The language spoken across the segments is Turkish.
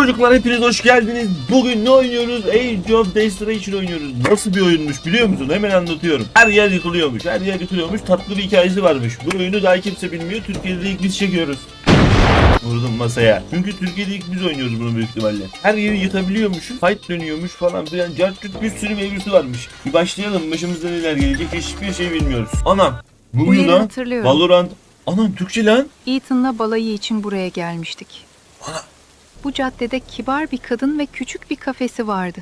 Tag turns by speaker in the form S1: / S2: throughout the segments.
S1: Çocuklar hepiniz hoş geldiniz. Bugün ne oynuyoruz? Age of Destruction oynuyoruz. Nasıl bir oyunmuş biliyor musun? Hemen anlatıyorum. Her yer yıkılıyormuş. Her yer yıkılıyormuş. Tatlı bir hikayesi varmış. Bu oyunu daha kimse bilmiyor. Türkiye'de ilk biz çekiyoruz. Vurdum masaya. Çünkü Türkiye'de ilk biz oynuyoruz bunu büyük ihtimalle. Her yeri yıkabiliyormuşuz. Fight dönüyormuş falan filan. Cartürt bir sürü mevzusu varmış. Bir başlayalım. Başımızda neler gelecek hiçbir şey bilmiyoruz. Anam. Bu
S2: Bu
S1: muydu
S2: yeri
S1: lan?
S2: hatırlıyorum.
S1: Valorant. Anam Türkçe lan.
S2: Ethan'la balayı için buraya gelmiştik. Bu caddede kibar bir kadın ve küçük bir kafesi vardı.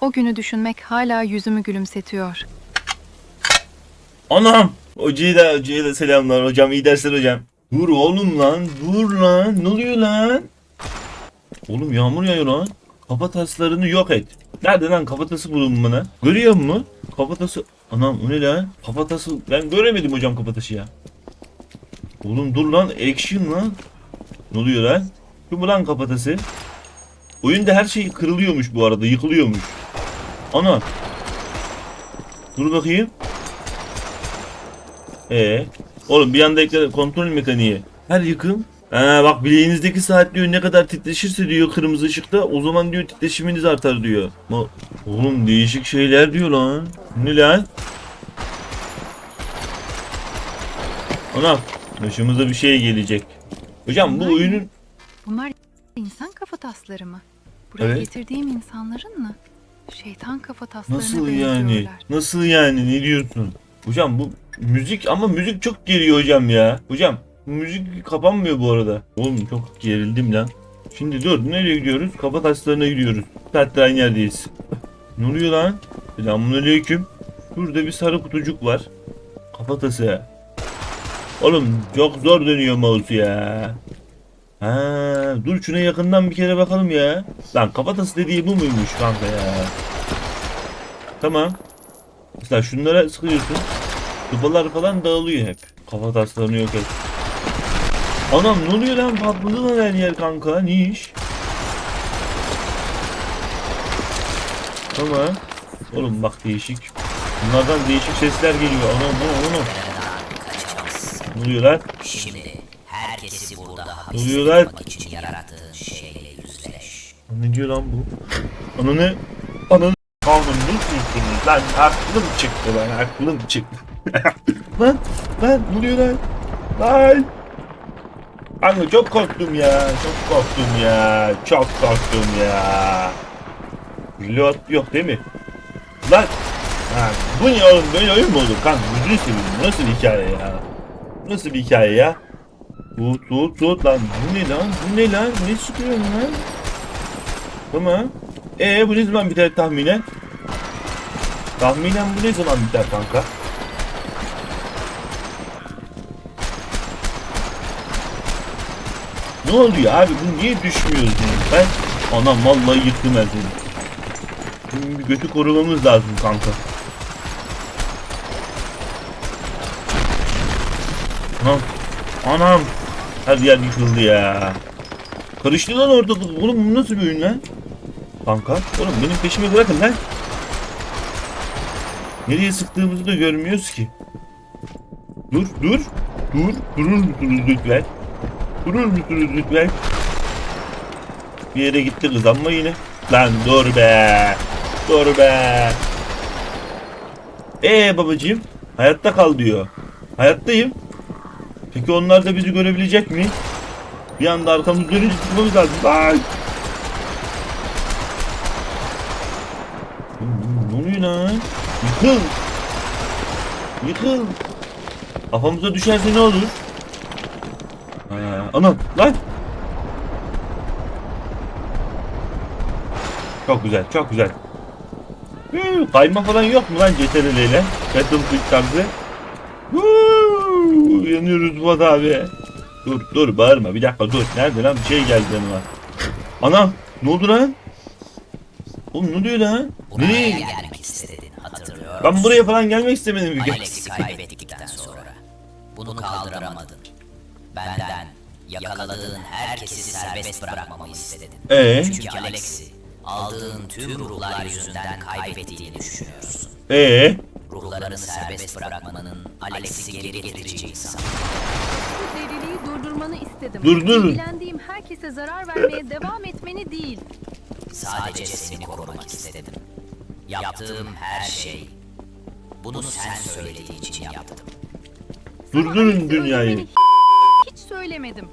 S2: O günü düşünmek hala yüzümü gülümsetiyor.
S1: Anam! Hocaya da, hocaya da selamlar hocam. iyi dersler hocam. Dur oğlum lan. Dur lan. Ne oluyor lan? Oğlum yağmur yağıyor lan. Kafataslarını yok et. Nerede lan kafatası bulunmanı? Görüyor musun? Kafatası... Anam o ne lan? Kafatası... Ben göremedim hocam kafatası ya. Oğlum dur lan. Action lan. Ne oluyor lan? Şu mu lan kafatası? Oyunda her şey kırılıyormuş bu arada. Yıkılıyormuş. Ana. Dur bakayım. Ee, oğlum bir anda ekle kontrol mekaniği. Her yıkım. Ha bak bileğinizdeki saat diyor ne kadar titreşirse diyor kırmızı ışıkta o zaman diyor titreşiminiz artar diyor. Ma- Oğlum değişik şeyler diyor lan. Ne lan? Ana başımıza bir şey gelecek. Hocam bu oyunun
S2: Bunlar insan kafatasları mı? Buraya
S1: Evet.
S2: getirdiğim insanların mı? Şeytan kafataslarına
S1: Nasıl
S2: benziyorlar.
S1: yani? Nasıl yani? Ne diyorsun? Hocam bu müzik ama müzik çok geriyor hocam ya. Hocam bu müzik kapanmıyor bu arada. Oğlum çok gerildim lan. Şimdi dur nereye gidiyoruz? Kafa taşlarına gidiyoruz. Saattir aynı yerdeyiz. ne oluyor lan? Selamünaleyküm. Şurada bir sarı kutucuk var. Kafatası. Oğlum çok zor dönüyor mouse ya. Ha, dur şuna yakından bir kere bakalım ya. Lan kafatası dediği bu muymuş kanka ya? Tamam. Mesela şunlara sıkıyorsun. Dubalar falan dağılıyor hep. Kafa taslarını yok et. Anam ne oluyor lan patladı lan her yer kanka ne iş? Tamam. Oğlum bak değişik. Bunlardan değişik sesler geliyor. Anam anam anam. Ne oluyor lan?
S3: Herkesi burada
S1: Ne
S3: hapis
S1: oluyor lan?
S3: tutmak için yarattığın şeyle yüzleş.
S1: Ne diyor lan bu? Ananı... Ananı... Oğlum ne diyorsunuz lan? Aklım çıktı lan aklım çıktı. lan lan ne oluyor lan? Lan! Anne çok korktum ya. Çok korktum ya. Çok korktum ya. Reload yok değil mi? Lan! Ha, bu ne oğlum böyle oyun mu olur? Seveyim. Bu Nasıl bir hikaye ya? Nasıl bir hikaye ya? Tut tut tut lan. Bu ne lan? Bu ne lan? Ne sıkıyorsun lan? Tamam. Ee bu ne zaman biter tahminen? Tahminen bu ne zaman biter kanka? Ne oluyor abi bu niye düşmüyoruz? Ben anam vallahi yıktım seni. Şimdi bir götü korumamız lazım kanka. Anam. Anam. Her yer yıkıldı ya. Karıştı lan ortalık. Oğlum bu nasıl bir oyun lan? Kanka. Oğlum benim peşimi bırakın lan. Nereye sıktığımızı da görmüyoruz ki. Dur dur. Dur. Durur musunuz lütfen? Durur musunuz lütfen? Bir yere gitti kız ama yine. Lan dur be. Dur be. Ee babacığım. Hayatta kal diyor. Hayattayım. Peki onlar da bizi görebilecek mi? Bir anda arkamız dönünce tutmamız lazım. Ay! Ne oluyor lan? Yıkıl! Yıkıl! Kafamıza düşerse ne olur? Anam lan! Çok güzel, çok güzel. Huu, Kayma falan yok mu lan CTRL ile? Battlefield tarzı. Huu, Yanıyoruz Fuat abi. Dur dur bağırma bir dakika dur. Nerede lan bir şey geldi yanıma. Anam ne oldu lan? Oğlum ne oluyor lan?
S3: Buraya
S1: Nereye?
S3: gelmek istedin hatırlıyor
S1: Ben buraya falan gelmek istemedim. ki.
S3: Alex'i kaybettikten sonra bunu kaldıramadın. Benden yakaladığın herkesi serbest bırakmamı istedin.
S1: Ee?
S3: Çünkü Alex'i aldığın tüm ruhlar yüzünden kaybettiğini düşünüyorsun.
S1: Ee?
S3: Ruhlarını serbest bırakmanın Alex'i geri getireceğini san.
S2: Bu deliliği durdurmanı istedim.
S1: Durdurun.
S2: İlgilendiğim herkese zarar vermeye devam etmeni değil.
S3: Sadece seni korumak istedim. Yaptığım her şey. Bunu sen söylediğin için yaptım.
S1: Durdurun dünyayı.
S2: Hiç söylemedim.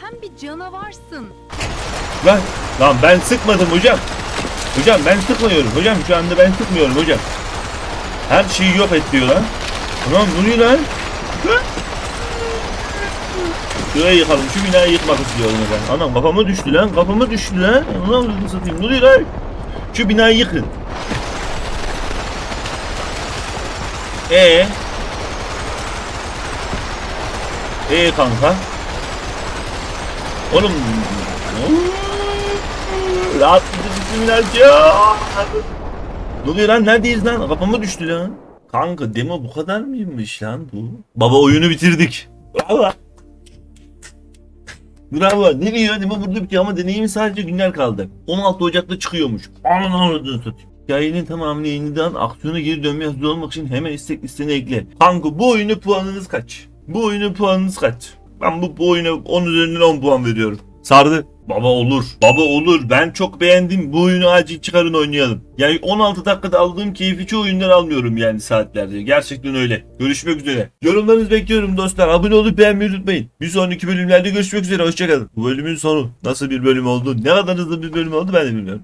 S2: Sen bir canavarsın.
S1: Lan, lan ben sıkmadım hocam. Hocam ben sıkmıyorum. Hocam şu anda ben sıkmıyorum hocam. Her şeyi yok et diyor lan. Ulan bu ne lan? Şurayı yıkalım. Şu binayı yıkmak istiyorum ben. Anam kafama düştü lan. Kafama düştü lan. Ulan bunu satayım. Ne oluyor lan? Şu binayı yıkın. Ee? Ee kanka? Oğlum. Rahatlıkla simülasyon. Ne oluyor lan? Neredeyiz lan? Kafama düştü lan. Kanka demo bu kadar mıymış lan bu? Baba oyunu bitirdik. Bravo. Bravo. Ne diyor? Demo burada bitiyor ama deneyimi sadece günler kaldı. 16 Ocak'ta çıkıyormuş. Aman avradını satayım. Hikayenin tamamını yeniden aksiyona geri dönmeye hazır olmak için hemen istek listene ekle. Kanka bu oyunu puanınız kaç? Bu oyunu puanınız kaç? Ben bu, bu oyuna 10 üzerinden 10 puan veriyorum. Sardı. Baba olur. Baba olur. Ben çok beğendim. Bu oyunu acil çıkarın oynayalım. Yani 16 dakikada aldığım keyfi çoğu oyundan almıyorum yani saatlerce. Gerçekten öyle. Görüşmek üzere. Yorumlarınızı bekliyorum dostlar. Abone olup beğenmeyi unutmayın. Bir sonraki bölümlerde görüşmek üzere. Hoşçakalın. Bu bölümün sonu. Nasıl bir bölüm oldu? Ne kadar hızlı bir bölüm oldu ben de bilmiyorum.